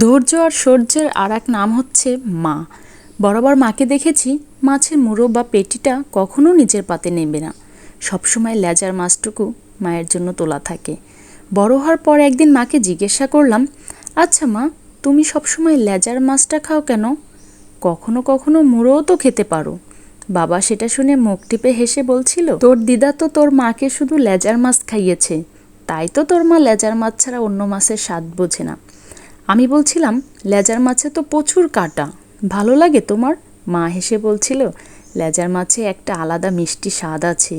ধৈর্য আর সূর্যের আর এক নাম হচ্ছে মা। বরাবর মাকে দেখেছি মাছের মুড়ো বা পেটিটা কখনো নিজের পাতে নেবে না। সবসময় লেজার মাছটুকু মায়ের জন্য তোলা থাকে। বড় হওয়ার পর একদিন মাকে জিজ্ঞাসা করলাম আচ্ছা মা, তুমি সবসময় লেজার মাছটা খাও কেন? কখনো কখনো মুড়োও তো খেতে পারো। বাবা সেটা শুনে মুখ টিপে হেসে বলছিল, তোর দিদা তো তোর মাকে শুধু লেজার মাছ খাইয়েছে। তাই তো তোর মা লেজার মাছ ছাড়া অন্য মাছের স্বাদ বোঝে না। আমি বলছিলাম, লেজার মাছে তো প্রচুর কাটা। ভালো লাগে তোমার? মা হেসে বলছিল, লেজার মাছে একটা আলাদা মিষ্টি স্বাদ আছে।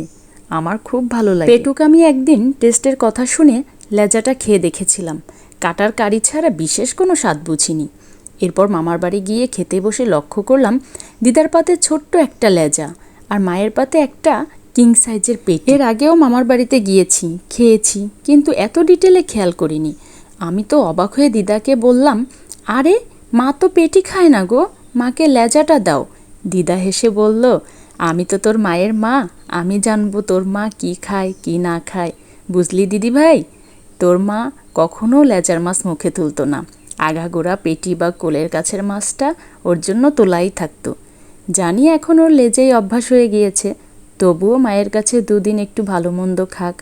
আমার খুব ভালো লাগে। পেটুক আমি একদিন টেস্টের কথা শুনে লেজাটা খেয়ে দেখেছিলাম। কাটার কারি ছাড়া বিশেষ কোনো স্বাদ বুঝিনি। এরপর মামার বাড়ি গিয়ে খেতে বসে লক্ষ্য করলাম, দিদার পাতে ছোট্ট একটা লেজা আর মায়ের পাতে একটা কিং সাইজের পেট। এর আগেও মামার বাড়িতে গিয়েছি, খেয়েছি, কিন্তু এত ডিটেলে খেয়াল করিনি। আমি তো অবাক হয়ে দিদাকে বললাম, আরে, মা তো পেটি খায় না গো, মাকে লেজাটা দাও। দিদা হেসে বলল, আমি তো তোর মায়ের মা, আমি জানব তোর মা কি খায়, কি না খায়। বুঝলি দিদি ভাই? তোর মা কখনো লেজার মাছ মুখে তুলতো না। আগাগোড়া পেটি বা কোলের কাছের মাছটা ওর জন্য তোলাই থাকতো। জানি এখন ওর লেজেই অভ্যাস হয়ে গিয়েছে, তবুও মায়ের কাছে দুদিন একটু ভালো মন্দ খাক।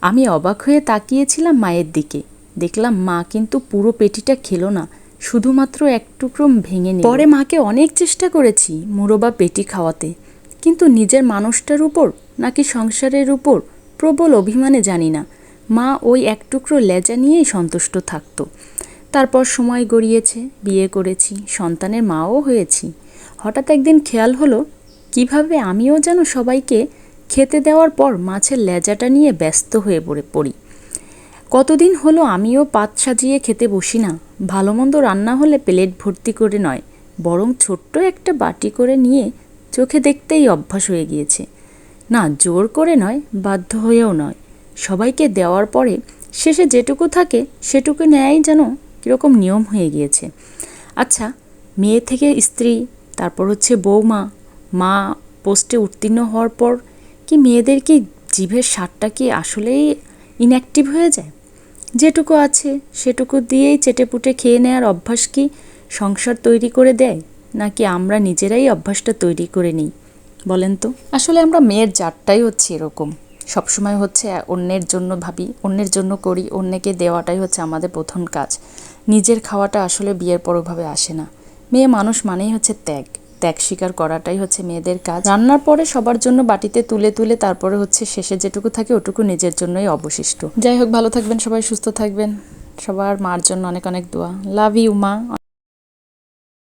আমি অবাক হয়ে তাকিয়েছিলাম মায়ের দিকে। দেখলাম মা কিন্তু পুরো পেটিটা খেলো না, শুধুমাত্র এক টুকরো ভেঙে নিল। পরে মাকে অনেক চেষ্টা করেছি মুড়ো বা পেটি খাওয়াতে, কিন্তু নিজের মানুষটার উপর নাকি সংসারের উপর প্রবল অভিমানে জানি না, মা ওই এক টুকরো লেজা নিয়েই সন্তুষ্ট থাকতো। তারপর সময় গড়িয়েছে, বিয়ে করেছি, সন্তানের মাও হয়েছি। হঠাৎ একদিন খেয়াল হলো, কীভাবে আমিও যেন সবাইকে খেতে দেওয়ার পর মাছের লেজাটা নিয়ে ব্যস্ত হয়ে পড়ে পড়ি। কতদিন হলো আমিও পাত সাজিয়ে খেতে বসি না? ভালো মন্দ রান্না হলে প্লেট ভর্তি করে নয়, বরং ছোট্ট একটা বাটি করে নিয়ে চোখে দেখতেই অভ্যাস হয়ে গিয়েছে। না, জোর করে নয়, বাধ্য হয়েও নয়। সবাইকে দেওয়ার পরে শেষে যেটুকু থাকে সেটুকু নেয়াই যেন কীরকম নিয়ম হয়ে গিয়েছে। আচ্ছা মেয়ে থেকে স্ত্রী, তারপর হচ্ছে বৌমা, মা পোস্টে উত্তীর্ণ হওয়ার পর কি মেয়েদের কি জিভের স্বাদটা কি আসলেই ইনঅ্যাক্টিভ হয়ে যায়? যেটুকু আছে, সেটুকু দিয়েই চেটেপুটে খেয়ে নেওয়ার অভ্যাস কি সংসার তৈরি করে দেয়, নাকি আমরা নিজেরাই অভ্যাসটা তৈরি করে নিই? বলেন তো। আসলে আমরা মেয়ের জাতটাই হচ্ছে এরকম। সবসময় হচ্ছে অন্যের জন্য ভাবি, অন্যের জন্য করি, অন্যকে দেওয়াটাই হচ্ছে আমাদের প্রথম কাজ। নিজের খাওয়াটা আসলে বিয়ের পরভাবে আসে না। মেয়ে মানুষ মানেই হচ্ছে ত্যাগ। ত্যাগ স্বীকার করাটাই হচ্ছে মেয়েদের কাজ। রান্নার পরে সবার জন্য বাটিতে তুলে তুলে তারপরে হচ্ছে শেষে যেটুকু থাকে ওটুকু নিজের জন্যই অবশিষ্ট। যাই হোক, ভালো থাকবেন, সবাই সুস্থ থাকবেন। সবার মার জন্য অনেক অনেক দোয়া। লাভ ইউ মা।